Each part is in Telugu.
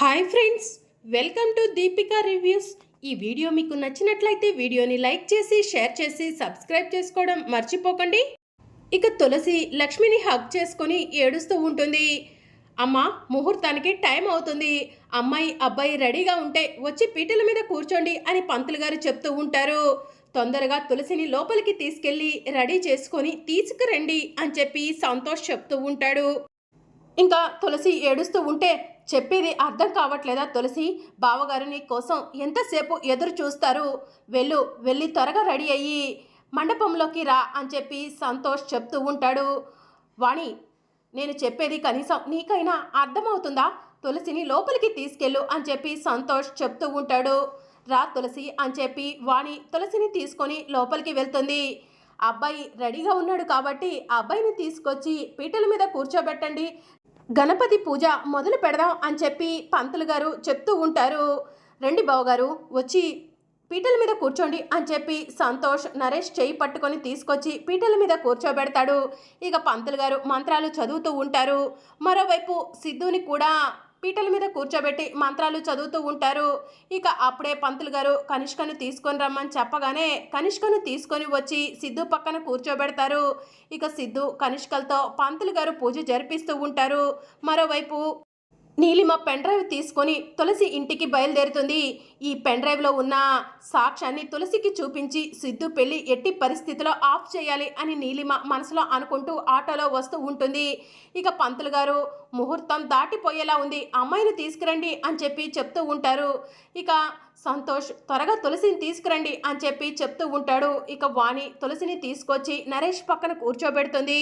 Hi friends welcome to Deepika reviews. ఈ వీడియో మీకు నచ్చినట్లయితే వీడియోని లైక్ చేసి షేర్ చేసి సబ్స్క్రైబ్ చేసుకోవడం మర్చిపోకండి. ఇక తులసి లక్ష్మిని హగ్ చేసుకొని ఏడుస్తూ ఉంటుంది. అమ్మ ముహూర్తానికి టైం అవుతుంది. అమ్మాయి అబ్బాయి రెడీగా ఉంటే వచ్చి పీటల మీద కూర్చోండి అని పంతులు గారు చెప్తూ ఉంటారు. తొందరగా తులసిని లోపలికి తీసుకెళ్ళి రెడీ చేసుకొని తీసుకురండి అని చెప్పి సంతోష్ చెప్తూ ఉంటాడు. ఇంకా తులసి ఏడుస్తూ ఉంటే చెప్పేది అర్థం కావట్లేదా తులసి? బావగారిని కోసం ఎంతసేపు ఎదురు చూస్తారు? వెళ్ళు వెళ్ళి త్వరగా రెడీ అయ్యి మండపంలోకి రా అని చెప్పి సంతోష్ చెప్తూ ఉంటాడు. వాణి నేను చెప్పేది కనీసం నీకైనా అర్థమవుతుందా? తులసిని లోపలికి తీసుకెళ్ళు అని చెప్పి సంతోష్ చెప్తూ ఉంటాడు. రా తులసి అని చెప్పి వాణి తులసిని తీసుకొని లోపలికి వెళ్తుంది. అబ్బాయి రెడీగా ఉన్నాడు కాబట్టి అబ్బాయిని తీసుకొచ్చి పీటల మీద కూర్చోబెట్టండి. గణపతి పూజ మొదలు పెడదాం అని చెప్పి పంతులు గారు చెప్తూ ఉంటారు. రండి బావగారు వచ్చి పీటల మీద కూర్చోండి అని చెప్పి సంతోష్ నరేష్ చేయి పట్టుకొని తీసుకొచ్చి పీటల మీద కూర్చోబెడతాడు. ఇక పంతులు గారు మంత్రాలు చదువుతూ ఉంటారు. మరోవైపు సిద్ధుని కూడా పీటల మీద కూర్చోబెట్టి మంత్రాలు చదువుతూ ఉంటారు. ఇక అప్పుడే పంతులు గారు కనిష్కను తీసుకొని రమ్మని చెప్పగానే కనిష్కను తీసుకొని వచ్చి సిద్ధు పక్కన కూర్చోబెడతారు. ఇక సిద్ధు కనిష్కలతో పంతులు గారు పూజ జరిపిస్తూ ఉంటారు. మరోవైపు నీలిమ పెన్ డ్రైవ్ తీసుకొని తులసి ఇంటికి బయలుదేరుతుంది. ఈ పెన్ డ్రైవ్లో ఉన్న సాక్ష్యాన్ని తులసికి చూపించి సిద్ధు పెళ్ళి ఎట్టి పరిస్థితిలో ఆఫ్ చేయాలి అని నీలిమ మనసులో అనుకుంటూ ఆటోలో వస్తూ ఉంటుంది. ఇక పంతులు గారు ముహూర్తం దాటిపోయేలా ఉంది. అమ్మాయిని తీసుకురండి అని చెప్పి చెప్తూ ఉంటారు. ఇక సంతోష్ త్వరగా తులసిని తీసుకురండి అని చెప్పి చెప్తూ ఉంటాడు. ఇక వాణి తులసిని తీసుకొచ్చి నరేష్ పక్కన కూర్చోబెడుతుంది.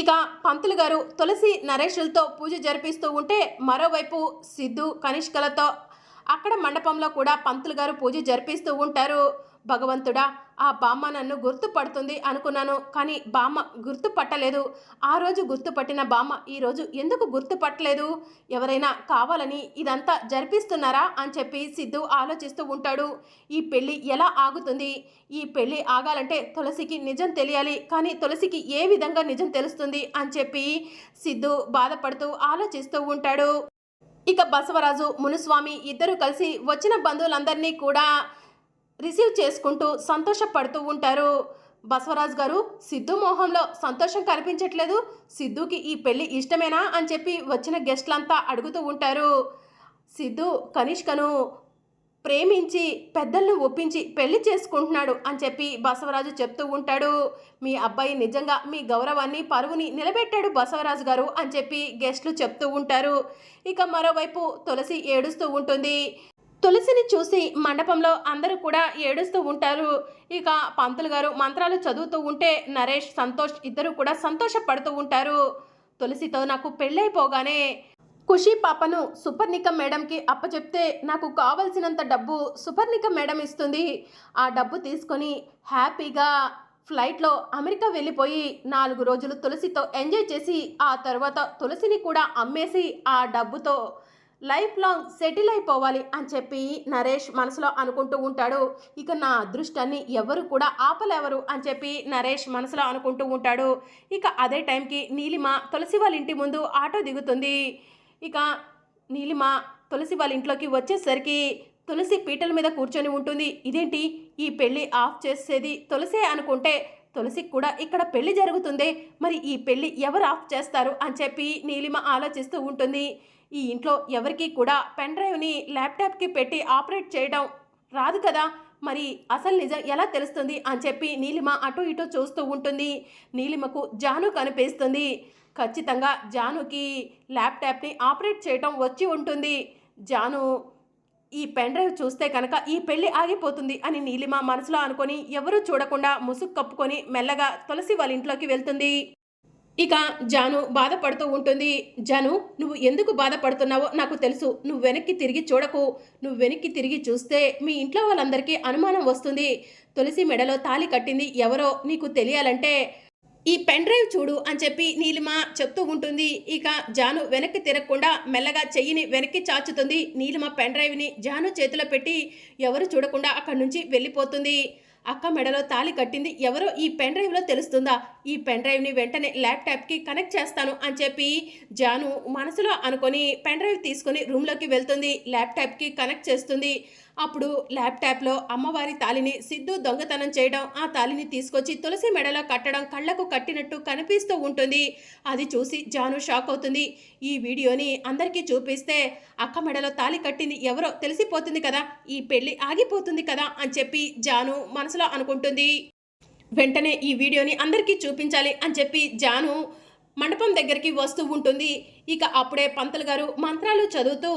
ఇక పంతులు గారు తులసి నరేషులతో పూజ జరిపిస్తూ ఉంటే మరోవైపు సిద్ధు కనిష్కలతో అక్కడ మండపంలో కూడా పంతులు గారు పూజ జరిపిస్తూ ఉంటారు. భగవంతుడా ఆ బామ్మ నన్ను గుర్తుపడుతుంది అనుకున్నాను కానీ బామ్మ గుర్తుపట్టలేదు. ఆ రోజు గుర్తుపట్టిన బామ్మ ఈరోజు ఎందుకు గుర్తుపట్టలేదు? ఎవరైనా కావాలని ఇదంతా జరిపిస్తున్నారా? అని చెప్పి సిద్ధు ఆలోచిస్తూ ఉంటాడు. ఈ పెళ్ళి ఎలా ఆగుతుంది? ఈ పెళ్ళి ఆగాలంటే తులసికి నిజం తెలియాలి కానీ తులసికి ఏ విధంగా నిజం తెలుస్తుంది? అని చెప్పి సిద్ధు బాధపడుతూ ఆలోచిస్తూ ఉంటాడు. ఇక బసవరాజు మునుస్వామి ఇద్దరు కలిసి వచ్చిన బంధువులందరినీ కూడా రిసీవ్ చేసుకుంటూ సంతోషపడుతూ ఉంటారు. బసవరాజు గారు సిద్ధు మోహంలో సంతోషం కనిపించట్లేదు. సిద్ధుకి ఈ పెళ్ళి ఇష్టమేనా? అని చెప్పి వచ్చిన గెస్ట్లంతా అడుగుతూ ఉంటారు. సిద్ధు కనిష్కను ప్రేమించి పెద్దలను ఒప్పించి పెళ్ళి చేసుకుంటున్నాడు అని చెప్పి బసవరాజు చెప్తూ ఉంటాడు. మీ అబ్బాయి నిజంగా మీ గౌరవాన్ని పరువుని నిలబెట్టాడు బసవరాజు గారు అని చెప్పి గెస్ట్లు చెప్తూ ఉంటారు. ఇక మరోవైపు తులసి ఏడుస్తూ ఉంటుంది. తులసిని చూసి మండపంలో అందరూ కూడా ఏడుస్తూ ఉంటారు. ఇక పంతులు గారు మంత్రాలు చదువుతూ ఉంటే నరేష్ సంతోష్ ఇద్దరు కూడా సంతోషపడుతూ ఉంటారు. తులసితో నాకు పెళ్ళైపోగానే ఖుషి పాపను సుపర్ణిక మేడంకి అప్పచెప్తే నాకు కావలసినంత డబ్బు సుపర్ణిక మేడం ఇస్తుంది. ఆ డబ్బు తీసుకొని హ్యాపీగా ఫ్లైట్లో అమెరికా వెళ్ళిపోయి నాలుగు రోజులు తులసితో ఎంజాయ్ చేసి ఆ తర్వాత తులసిని కూడా అమ్మేసి ఆ డబ్బుతో లైఫ్ లాంగ్ సెటిల్ అయిపోవాలి అని చెప్పి నరేష్ మనసులో అనుకుంటూ ఉంటాడు. ఇక నా అదృష్టాన్ని ఎవరు కూడా ఆపలేవరు అని చెప్పి నరేష్ మనసులో అనుకుంటూ ఉంటాడు. ఇక అదే టైంకి నీలిమ తులసి వాళ్ళ ఇంటి ముందు ఆటో దిగుతుంది. ఇక నీలిమ తులసి వాళ్ళ ఇంట్లోకి వచ్చేసరికి తులసి పీటల మీద కూర్చొని ఉంటుంది. ఇదేంటి? ఈ పెళ్ళి ఆఫ్ చేసేది తులసే అనుకుంటే తులసికి కూడా ఇక్కడ పెళ్ళి జరుగుతుందే. మరి ఈ పెళ్ళి ఎవరు ఆఫ్ చేస్తారు అని చెప్పి నీలిమ ఆలోచిస్తూ ఉంటుంది. ఈ ఇంట్లో ఎవరికి కూడా పెన్ డ్రైవ్ని ల్యాప్టాప్కి పెట్టి ఆపరేట్ చేయడం రాదు కదా. మరి అసలు నిజం ఎలా తెలుస్తుంది అని చెప్పి నీలిమ అటు ఇటు చూస్తూ ఉంటుంది. నీలిమకు జాను కనిపిస్తుంది. ఖచ్చితంగా జానుకి ల్యాప్టాప్ని ఆపరేట్ చేయటం వచ్చి ఉంటుంది. జాను ఈ పెన్ డ్రైవ్ చూస్తే కనుక ఈ పెళ్ళి ఆగిపోతుంది అని నీలిమ మనసులో అనుకొని ఎవరూ చూడకుండా ముసుగు కప్పుకొని మెల్లగా తులసి వాళ్ళ ఇంట్లోకి వెళ్తుంది. ఇక జాను బాధపడుతూ ఉంటుంది. జాను నువ్వు ఎందుకు బాధపడుతున్నావో నాకు తెలుసు. నువ్వు వెనక్కి తిరిగి చూడకు. నువ్వు వెనక్కి తిరిగి చూస్తే మీ ఇంట్లో వాళ్ళందరికీ అనుమానం వస్తుంది. తులసి మెడలో తాలి కట్టింది ఎవరో నీకు తెలియాలంటే ఈ పెన్ డ్రైవ్ చూడు అని చెప్పి నీలిమ చెప్తూ ఉంటుంది. ఇక జాను వెనక్కి తిరగకుండా మెల్లగా చెయ్యిని వెనక్కి చాచుతుంది. నీలిమ పెన్ డ్రైవ్ని జాను చేతిలో పెట్టి ఎవరు చూడకుండా అక్కడి నుంచి వెళ్ళిపోతుంది. అక్క మెడలో తాలి కట్టింది. ఎవరో ఈ పెన్ డ్రైవ్లో తెలుస్తుందా? ఈ పెన్ డ్రైవ్ని వెంటనే ల్యాప్టాప్కి కనెక్ట్ చేస్తాను అని చెప్పి జాను మనసులో అనుకొని పెన్ డ్రైవ్ తీసుకొని రూమ్లోకి వెళ్తుంది. ల్యాప్టాప్కి కనెక్ట్ చేస్తుంది. అప్పుడు ల్యాప్టాప్లో అమ్మవారి తాలిని సిద్ధు దొంగతనం చేయడం ఆ తాలిని తీసుకొచ్చి తులసి మెడలో కట్టడం కళ్ళకు కట్టినట్టు కనిపిస్తూ ఉంటుంది. అది చూసి జాను షాక్ అవుతుంది. ఈ వీడియోని అందరికీ చూపిస్తే అక్క మెడలో తాలి కట్టింది ఎవరో తెలిసిపోతుంది కదా ఈ పెళ్ళి ఆగిపోతుంది కదా అని చెప్పి జాను మనసులో అనుకుంటుంది. వెంటనే ఈ వీడియోని అందరికీ చూపించాలి అని చెప్పి జాను మండపం దగ్గరికి వస్తూ ఉంటుంది. ఇక అప్పుడే పంతులు గారు మంత్రాలు చదువుతూ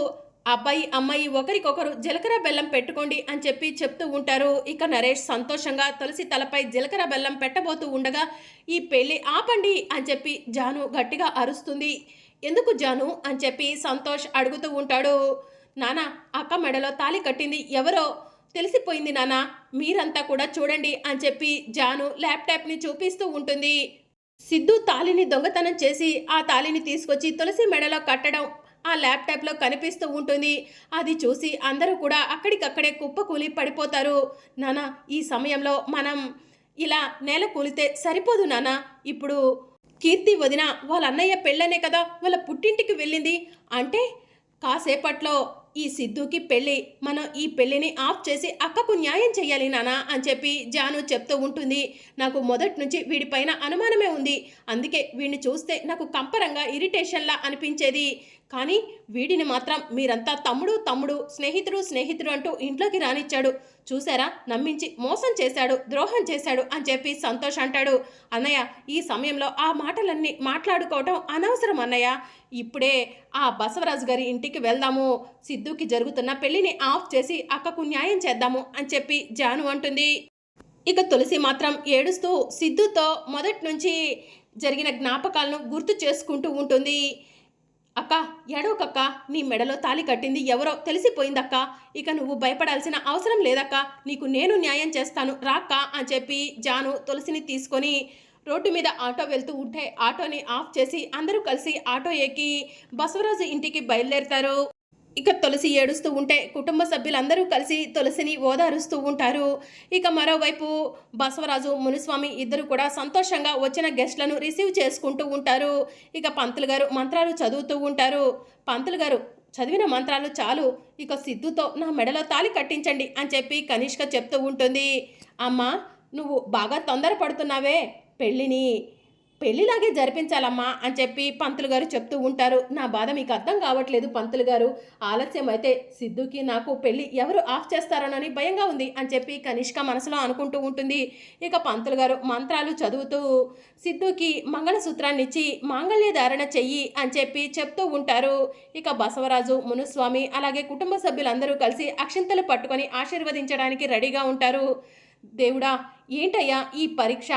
అబ్బాయి అమ్మాయి ఒకరికొకరు జీలకర్ర బెల్లం పెట్టుకోండి అని చెప్పి చెప్తూ ఉంటారు. ఇక నరేష్ సంతోషంగా తులసి తలపై జీలకర్ర బెల్లం పెట్టబోతూ ఉండగా ఈ పెళ్ళి ఆపండి అని చెప్పి జాను గట్టిగా అరుస్తుంది. ఎందుకు జాను? అని చెప్పి సంతోష్ అడుగుతూ ఉంటాడు. నానా అక్క మెడలో తాలి కట్టింది ఎవరో? తెలిసిపోయింది నానా మీరంతా కూడా చూడండి అని చెప్పి జాను ల్యాప్టాప్ని చూపిస్తూ ఉంటుంది. సిద్ధు తాలిని దొంగతనం చేసి ఆ తాలిని తీసుకొచ్చి తులసి మెడలో కట్టడం ఆ ల్యాప్టాప్లో కనిపిస్తూ ఉంటుంది. అది చూసి అందరూ కూడా అక్కడికక్కడే కుప్పకూలి పడిపోతారు. నానా ఈ సమయంలో మనం ఇలా నేల కూలితే సరిపోదు నానా. ఇప్పుడు కీర్తి వదిన వాళ్ళ అన్నయ్య పెళ్ళనే కదా వాళ్ళ పుట్టింటికి వెళ్ళింది. అంటే కాసేపట్లో ఈ సిద్ధుకి పెళ్ళి మనం ఈ పెళ్ళిని ఆఫ్ చేసి అక్కకు న్యాయం చేయాలి నానా అని చెప్పి జాను చెప్తూ ఉంటుంది. నాకు మొదటి నుంచి వీడిపైన అనుమానమే ఉంది. అందుకే వీడిని చూస్తే నాకు కంపరంగా ఇరిటేషన్లా అనిపించేది. కానీ వీడిని మాత్రం మీరంతా తమ్ముడు తమ్ముడు స్నేహితుడు స్నేహితుడు అంటూ ఇంట్లోకి రానిచ్చాడు. చూసారా? నమ్మించి మోసం చేశాడు ద్రోహం చేశాడు అని చెప్పి సంతోష్ అంటాడు. అన్నయ్య ఈ సమయంలో ఆ మాటలన్నీ మాట్లాడుకోవటం అనవసరం అన్నయ్య. ఇప్పుడే ఆ బసవరాజు గారి ఇంటికి వెళ్దాము. సిద్ధుకి జరుగుతున్న పెళ్ళిని ఆఫ్ చేసి అక్కకు న్యాయం చేద్దాము అని చెప్పి జాను అంటుంది. ఇక తులసి మాత్రం ఏడుస్తూ సిద్ధుతో మొదటి నుంచి జరిగిన జ్ఞాపకాలను గుర్తు చేసుకుంటూ ఉంటుంది. అక్క ఎడవకక్క నీ మెడలో తాలి కట్టింది ఎవరో తెలిసిపోయిందక్క. ఇక నువ్వు భయపడాల్సిన అవసరం లేదక్క. నీకు నేను న్యాయం చేస్తాను. రాక్క అని చెప్పి జాను తులసిని తీసుకొని రోడ్డు మీద ఆటో వెళ్తూ ఉంటే ఆటోని ఆఫ్ చేసి అందరూ కలిసి ఆటో ఎక్కి బసవరాజు ఇంటికి బయలుదేరుతారు. ఇక తులసి ఏడుస్తూ ఉంటే కుటుంబ సభ్యులందరూ కలిసి తులసిని ఓదారుస్తూ ఉంటారు. ఇక మరోవైపు బసవరాజు మునిస్వామి ఇద్దరు కూడా సంతోషంగా వచ్చిన గెస్ట్లను రిసీవ్ చేసుకుంటూ ఉంటారు. ఇక పంతులు గారు మంత్రాలు చదువుతూ ఉంటారు. పంతులు గారు చదివిన మంత్రాలు చాలు. ఇక సిద్ధుతో నా మెడలో తాలి కట్టించండి అని చెప్పి కనిష్క చెప్తూ ఉంటుంది. అమ్మా నువ్వు బాగా తొందరపడుతున్నావే పెళ్ళిని. పెళ్ళిలాగే జరిపించాలమ్మా అని చెప్పి పంతులు గారు చెప్తూ ఉంటారు. నా బాధ మీకు అర్థం కావట్లేదు పంతులు గారు. ఆలస్యం అయితే సిద్ధుకి నాకు పెళ్ళి ఎవరు ఆఫ్ చేస్తారోనని భయంగా ఉంది అని చెప్పి కనిష్క మనసులో అనుకుంటూ ఉంటుంది. ఇక పంతులు గారు మంత్రాలు చదువుతూ సిద్ధుకి మంగళసూత్రాన్ని ఇచ్చి మాంగళ్య ధారణ చెయ్యి అని చెప్పి చెప్తూ ఉంటారు. ఇక బసవరాజు మునుస్వామి అలాగే కుటుంబ సభ్యులందరూ కలిసి అక్షింతలు పట్టుకొని ఆశీర్వదించడానికి రెడీగా ఉంటారు. దేవుడా ఏంటయ్యా ఈ పరీక్ష?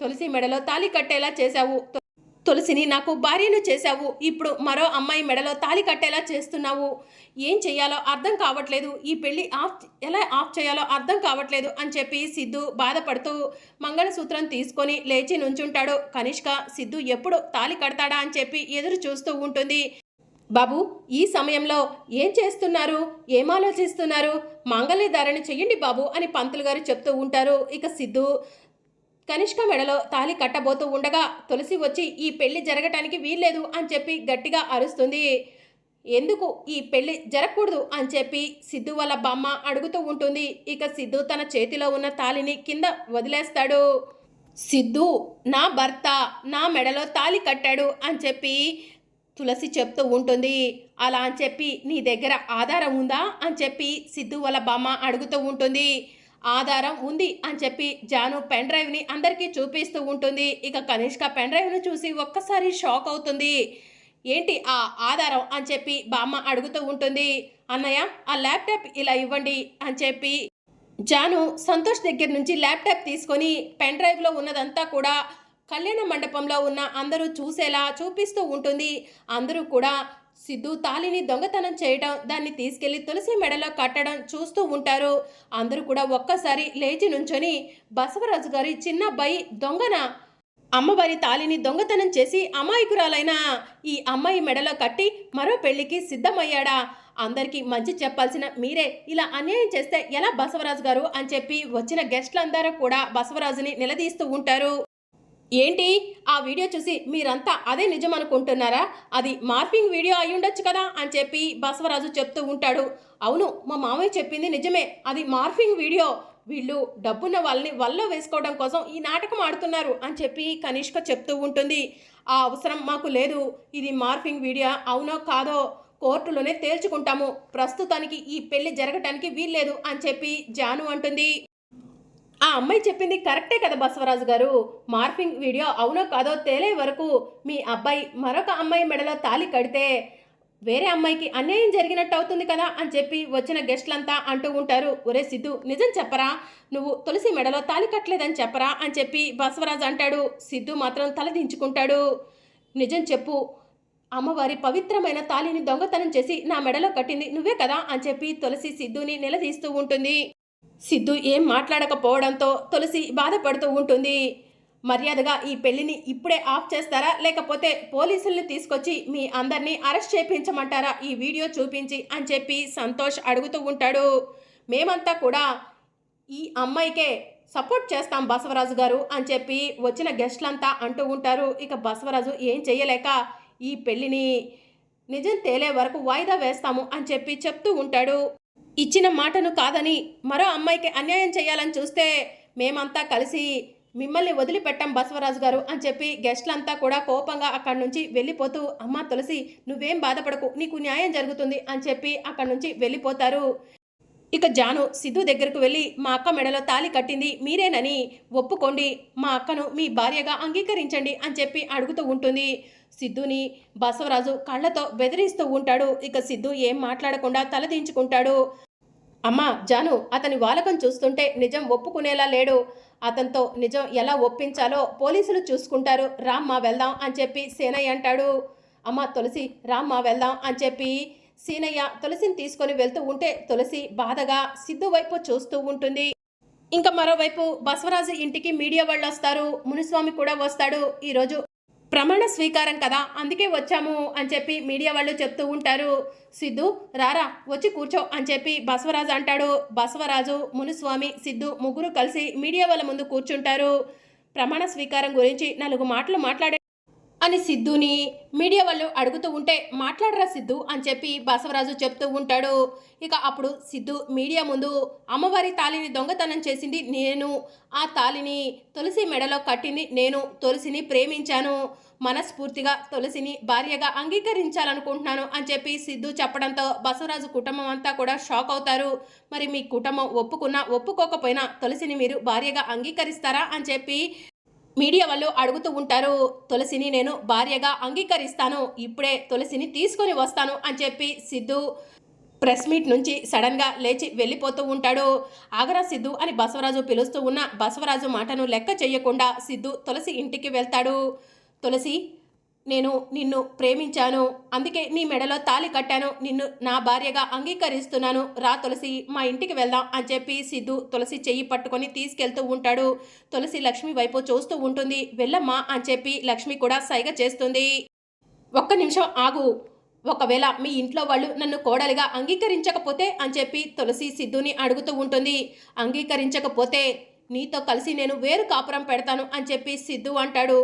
తులసి మెడలో తాలి కట్టేలా చేశావు. తు- తులసిని నాకు భార్యను చేశావు. ఇప్పుడు మరో అమ్మాయి మెడలో తాలి కట్టేలా చేస్తున్నావు. ఏం చేయాలో అర్థం కావట్లేదు. ఈ పెళ్ళి ఆఫ్ ఎలా ఆఫ్ చేయాలో అర్థం కావట్లేదు అని చెప్పి సిద్ధు బాధపడుతూ మంగళసూత్రం తీసుకొని లేచి నుంచుంటాడు. కనిష్క సిద్ధు ఎప్పుడు తాలి కడతాడా అని చెప్పి ఎదురు చూస్తూ ఉంటుంది. బాబు ఈ సమయంలో ఏం చేస్తున్నారు? ఏం ఆలోచిస్తున్నారు? మాంగళ్య చెయ్యండి బాబు అని పంతులు గారు చెప్తూ ఉంటారు. ఇక సిద్ధు కనిష్క మెడలో తాలి కట్టబోతూ ఉండగా తులసి వచ్చి ఈ పెళ్ళి జరగటానికి వీల్లేదు అని చెప్పి గట్టిగా అరుస్తుంది. ఎందుకు ఈ పెళ్ళి జరగకూడదు అని చెప్పి సిద్ధు వాళ్ళ బామ్మ అడుగుతూ ఉంటుంది. ఇక సిద్ధు తన చేతిలో ఉన్న తాలిని కింద వదిలేస్తాడు. సిద్ధు నా భర్త నా మెడలో తాలి కట్టాడు అని చెప్పి తులసి చెప్తూ ఉంటుంది. అలా అని చెప్పి నీ దగ్గర ఆధారం ఉందా అని చెప్పి సిద్ధు వాళ్ళ బామ్మ అడుగుతూ ఉంటుంది. ఆధారం ఉంది అని చెప్పి జాను పెన్ డ్రైవ్ని అందరికీ చూపిస్తూ ఉంటుంది. ఇక కనిష్క పెన్ డ్రైవ్ను చూసి ఒక్కసారి షాక్ అవుతుంది. ఏంటి ఆ ఆధారం అని చెప్పి బామ్మ అడుగుతూ ఉంటుంది. అన్నయ్య ఆ ల్యాప్టాప్ ఇలా ఇవ్వండి అని చెప్పి జాను సంతోష్ దగ్గర నుంచి ల్యాప్టాప్ తీసుకొని పెన్ డ్రైవ్లో ఉన్నదంతా కూడా కళ్యాణ మండపంలో ఉన్న అందరూ చూసేలా చూపిస్తూ ఉంటుంది. అందరూ కూడా సిద్ధు తాలిని దొంగతనం చేయడం దాన్ని తీసుకెళ్ళి తులసి మెడలో కట్టడం చూస్తూ ఉంటారు. అందరూ కూడా ఒక్కసారి లేచి నుంచొని బసవరాజు గారి చిన్న అబ్బాయి దొంగన? అమ్మవారి తాలిని దొంగతనం చేసి అమాయకురాలైన ఈ అమ్మాయి మెడలో కట్టి మరో పెళ్ళికి సిద్ధమయ్యాడా? అందరికీ మంచి చెప్పాల్సిన మీరే. ఇలా అన్యాయం చేస్తే ఎలా బసవరాజు గారు అని చెప్పి వచ్చిన గెస్ట్లందరూ కూడా బసవరాజుని నిలదీస్తూ ఉంటారు. ఏంటి? ఆ వీడియో చూసి మీరంతా అదే నిజం అనుకుంటున్నారా? అది మార్పింగ్ వీడియో అయి ఉండొచ్చు కదా అని చెప్పి బసవరాజు చెప్తూ ఉంటాడు. అవును మా మామయ్య చెప్పింది నిజమే. అది మార్ఫింగ్ వీడియో. వీళ్ళు డబ్బున్న వాళ్ళని వల్లో వేసుకోవడం కోసం ఈ నాటకం ఆడుతున్నారు అని చెప్పి కనిష్క చెప్తూ ఉంటుంది. ఆ అవసరం మాకు లేదు. ఇది మార్ఫింగ్ వీడియో. అవునో కాదో కోర్టులోనే తేల్చుకుంటాము. ప్రస్తుతానికి ఈ పెళ్ళి జరగటానికి వీల్లేదు అని చెప్పి జాను అంటుంది. ఆ అమ్మాయి చెప్పింది కరెక్టే కదా బసవరాజు గారు. మార్ఫింగ్ వీడియో అవునో కాదో తేలే వరకు మీ అబ్బాయి మరొక అమ్మాయి మెడలో తాలి కడితే వేరే అమ్మాయికి అన్యాయం జరిగినట్టు అవుతుంది కదా అని చెప్పి వచ్చిన గెస్ట్లంతా అంటూ ఉంటారు. ఒరే సిద్ధు నిజం చెప్పరా? నువ్వు తులసి మెడలో తాలి కట్టలేదని చెప్పరా? అని చెప్పి బసవరాజు అంటాడు. సిద్ధు మాత్రం తల దించుకుంటాడు. నిజం చెప్పు. అమ్మవారి పవిత్రమైన తాలిని దొంగతనం చేసి నా మెడలో కట్టింది నువ్వే కదా అని చెప్పి తులసి సిద్ధుని నిలదీస్తూ ఉంటుంది. సిద్ధు ఏం మాట్లాడకపోవడంతో తులసి బాధపడుతూ ఉంటుంది. మర్యాదగా ఈ పెళ్ళిని ఇప్పుడే ఆఫ్ చేస్తారా? లేకపోతే పోలీసుల్ని తీసుకొచ్చి మీ అందరినీ అరెస్ట్ చేయించమంటారా ఈ వీడియో చూపించి అని చెప్పి సంతోష్ అడుగుతూ ఉంటాడు. మేమంతా కూడా ఈ అమ్మాయికే సపోర్ట్ చేస్తాం బసవరాజు గారు అని చెప్పి వచ్చిన గెస్ట్లంతా అంటూ ఉంటారు. ఇక బసవరాజు ఏం చెయ్యలేక ఈ పెళ్ళిని నిజం తేలే వరకు వాయిదా వేస్తాము అని చెప్పి చెప్తూ ఉంటాడు. ఇచ్చిన మాటను కాదని మరో అమ్మాయికి అన్యాయం చేయాలని చూస్తే మేమంతా కలిసి మిమ్మల్ని వదిలిపెట్టాం బసవరాజు గారు అని చెప్పి గెస్ట్లంతా కూడా కోపంగా అక్కడి నుంచి వెళ్ళిపోతూ అమ్మ తులసి నువ్వేం బాధపడకు నీకు న్యాయం జరుగుతుంది అని చెప్పి అక్కడి నుంచి వెళ్ళిపోతారు. ఇక జాను సిద్ధు దగ్గరకు వెళ్ళి మా అక్క మెడలో తాలి కట్టింది మీరేనని ఒప్పుకోండి మా అక్కను మీ భార్యగా అంగీకరించండి అని చెప్పి అడుగుతూ ఉంటుంది. సిద్ధుని బసవరాజు కళ్ళతో బెదిరిస్తూ ఉంటాడు. ఇక సిద్ధు ఏం మాట్లాడకుండా తలదించుకుంటాడు అమ్మా జాను అతని వాలకం చూస్తుంటే నిజం ఒప్పుకునేలా లేడు. అతనితో నిజం ఎలా ఒప్పించాలో పోలీసులు చూసుకుంటారు. రామ్మా వెళ్దాం అని చెప్పి సేనయ్య అంటాడు. అమ్మ తులసి రామ్మా వెళ్దాం అని చెప్పి సీనయ్య తులసిని తీసుకొని వెళ్తూ ఉంటే తులసి బాధగా సిద్ధు వైపు చూస్తూ ఉంటుంది. ఇంకా మరోవైపు బసవరాజు ఇంటికి మీడియా వాళ్ళు వస్తారు. మునిస్వామి కూడా వస్తాడు. ఈరోజు ప్రమాణ స్వీకారం కదా అందుకే వచ్చాము అని చెప్పి మీడియా వాళ్ళు చెప్తూ ఉంటారు. సిద్ధు రారా వచ్చి కూర్చో అని చెప్పి బసవరాజు అంటాడు. బసవరాజు మునుస్వామి సిద్ధు ముగ్గురు కలిసి మీడియా వాళ్ళ ముందు కూర్చుంటారు. ప్రమాణ స్వీకారం గురించి నాలుగు మాటలు మాట్లాడే అని సిద్ధుని మీడియా వాళ్ళు అడుగుతూ ఉంటే మాట్లాడరా సిద్ధు అని చెప్పి బసవరాజు చెప్తూ ఉంటాడు. ఇక అప్పుడు సిద్ధు మీడియా ముందు అమ్మవారి తాలిని దొంగతనం చేసింది నేను. ఆ తాలిని తులసి మెడలో కట్టింది నేను. తులసిని ప్రేమించాను. మనస్ఫూర్తిగా తులసిని భార్యగా అంగీకరించాలనుకుంటున్నాను అని చెప్పి సిద్ధు చెప్పడంతో బసవరాజు కుటుంబం అంతా కూడా షాక్ అవుతారు. మరి మీ కుటుంబం ఒప్పుకున్నా ఒప్పుకోకపోయినా తులసిని మీరు భార్యగా అంగీకరిస్తారా? అని చెప్పి మీడియా వాళ్ళు అడుగుతూ ఉంటారు తులసిని నేను భార్యగా అంగీకరిస్తాను ఇప్పుడే తులసిని తీసుకొని వస్తాను అని చెప్పి సిద్ధు ప్రెస్ మీట్ నుంచి సడన్గా లేచి వెళ్ళిపోతూ ఉంటాడు. ఆగరా సిద్ధు అని బసవరాజు పిలుస్తూ ఉన్న బసవరాజు మాటను లెక్క చేయకుండా సిద్ధు తులసి ఇంటికి వెళ్తాడు. తులసి నేను నిన్ను ప్రేమించాను. అందుకే నీ మెడలో తాలి కట్టాను. నిన్ను నా భార్యగా అంగీకరిస్తున్నాను. రా తులసి మా ఇంటికి వెళ్దాం అని చెప్పి సిద్ధు తులసి చెయ్యి పట్టుకొని తీసుకెళ్తూ ఉంటాడు. తులసి లక్ష్మి వైపు చూస్తూ ఉంటుంది. వెళ్ళమ్మా అని చెప్పి లక్ష్మి కూడా సైగ చేస్తుంది. ఒక్క నిమిషం ఆగు. ఒకవేళ మీ ఇంట్లో వాళ్ళు నన్ను కోడలిగా అంగీకరించకపోతే అని చెప్పి తులసి సిద్ధుని అడుగుతూ ఉంటుంది. అంగీకరించకపోతే నీతో కలిసి నేను వేరు కాపురం పెడతాను అని చెప్పి సిద్ధు అంటాడు.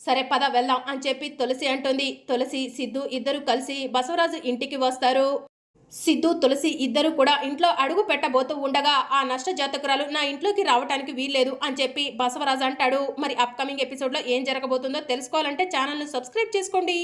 సరే పద వెళ్దాం అని చెప్పి తులసి అంటుంది. తులసి సిద్ధు ఇద్దరు కలిసి బసవరాజు ఇంటికి వస్తారు. సిద్ధు తులసి ఇద్దరు కూడా ఇంట్లో అడుగు పెట్టబోతూ ఉండగా ఆ నష్ట జాతకురాలు నా ఇంట్లోకి రావడానికి వీల్లేదు అని చెప్పి బసవరాజు అంటాడు. మరి అప్కమింగ్ ఎపిసోడ్లో ఏం జరగబోతుందో తెలుసుకోవాలంటే ఛానల్ను సబ్స్క్రైబ్ చేసుకోండి.